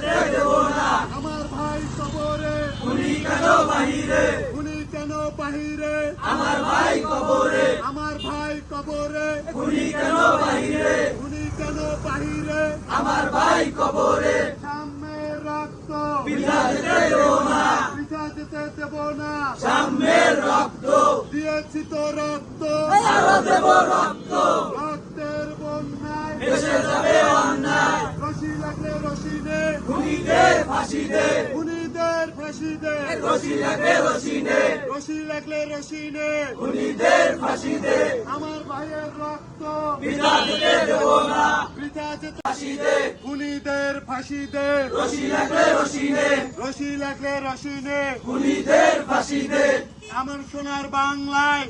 যেতে দেব না আমার ভাই কবরে। খুনি কেন বাহিরে? খুনি কেন বাহিরে? আমার ভাই কবরে। আমার ভাই কবরে। খুনি কেন বাহিরে? খুনি কেন বাহিরে? আমার ভাই কবরে। সাম্যের রক্ত। বিনা যেতে দেব না। পিছা যেতে দেব না। সাম্যের রক্ত। দিয়েছি তো রক্ত। আরও দেব রক্ত। খুনিদের ফাঁসি দে খুনিদের ফাঁসি দে রশি লাগে রশি নে রশি লাগলে রশি নে খুনিদের ফাঁসি দে আমার ভাইয়ের রক্ত। বিনা যেতে দেব না। পিছা যেতে ফাঁসি দে খুনিদের ফাঁসি দে রশি লাগলে রশি নে রশি লাগলে রশি নে খুনিদের ফাঁসি দে আমার সোনার বাংলায়।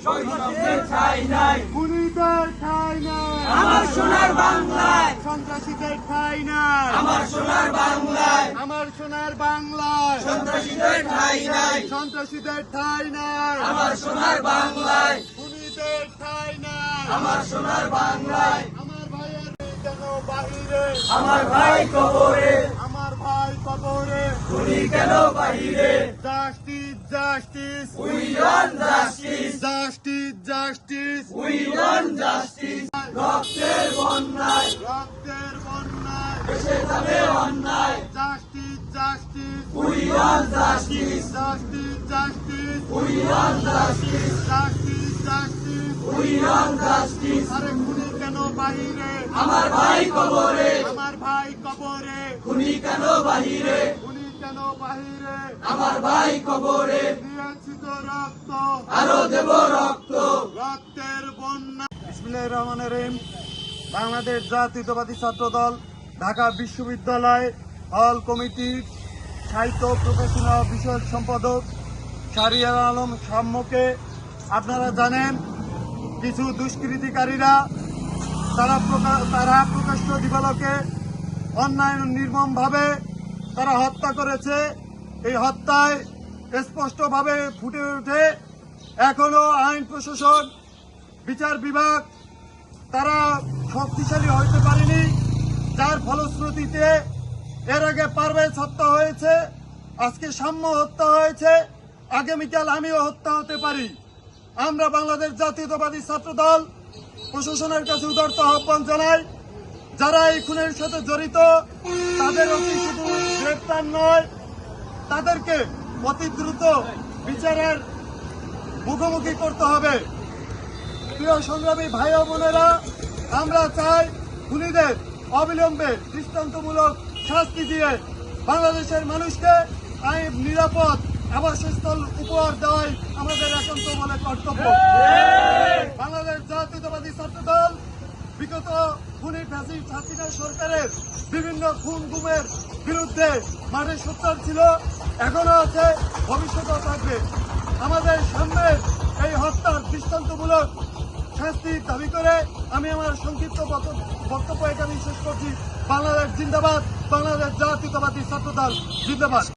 ঠাই নাই। খুনিদের ঠাই নাই। আমার সোনার বাংলায়। সন্ত্রাসীদের ঠাই নাই। আমার সোনার বাংলায়। আমার সোনার বাংলায়। সন্ত্রাসীদের ঠাই নাই। সন্ত্রাসীদের ঠাই নাই। আমার সোনার বাংলায়। খুনিদের ঠাই নাই। আমার সোনার বাংলায়। আমার ভাইয়ের কেন বাহিরে। আমার ভাই কবরে। আমার ভাই কবরে। খুনি কেন বাহিরে? Justice justice we want justice justice justice we want justice রক্তের বন্যায়। রক্তের বন্যায়। এসে যাবে অন্যায়। আরে খুনি কেন বাহিরে? আমার ভাই কবরে। আমার ভাই কবরে। খুনি কেন বাহিরে? খুনি কেন বাহিরে? আমার ভাই কবরে। দিয়েছি তো রক্ত। আরও দেব রক্ত। রক্তের বন্যা। বিসমিল্লাহির রহমানির রহিম। বাংলাদেশ জাতীয়তাবাদী ছাত্র দল ঢাকা বিশ্ববিদ্যালয় হল কমিটির সাহিত্য প্রকাশনা বিষয়ক সম্পাদক শাহরিয়ার আলম সাম্যকে আপনারা জানেন, কিছু দুষ্কৃতিকারীরা, তারা তারা প্রকাশ্য দিবালকে অন্যায় নির্মমভাবে তারা হত্যা করেছে। এই হত্যায় স্পষ্টভাবে ফুটে ওঠে, এখনও আইন প্রশাসন, বিচার বিভাগ, তারা শক্তিশালী হইতে পারেনি। যার ফলশ্রুতিতে এর আগে পারভেজ হত্যা হয়েছে, আজকে সাম্য হত্যা হয়েছে, আগামীকাল আমিও হত্যা হতে পারি। আমরা বাংলাদেশ জাতীয়তাবাদী ছাত্র দল প্রশাসনের কাছে উদার্ত আহ্বান জানাই, যারা এই খুনের সাথে জড়িত, তাদের অতি শুধু গ্রেপ্তার নয়। তাদেরকে অতি দ্রুত বিচারের মুখোমুখি করতে হবে। প্রিয় সংগ্রামী ভাই বোনেরা, আমরা চাই খুনিদের অবিলম্বে দৃষ্টান্তমূলক শাস্তি দিয়ে বাংলাদেশের মানুষকে আইন নিরাপদ আবাসস্থল উপহার দেওয়াই আমাদের একান্ত বলে কর্তব্য। বাংলাদেশ জাতীয়তাবাদী ছাত্র দল বিগত খুনি ফ্যাসিস্ট হাসিনা সরকারের বিভিন্ন খুন গুমের বিরুদ্ধে মাঠে সোচ্চার ছিল, এখনও আছে, ভবিষ্যতেও থাকবে। আমাদের সামনে এই হত্যার দৃষ্টান্তমূলক শাস্তির দাবি করে আমি আমার সংক্ষিপ্ত বক্ত- বক্তব্য এখানে শেষ করছি। বাংলাদেশ জিন্দাবাদ, বাংলাদেশ জাতীয়তাবাদী ছাত্রদল জিন্দাবাদ।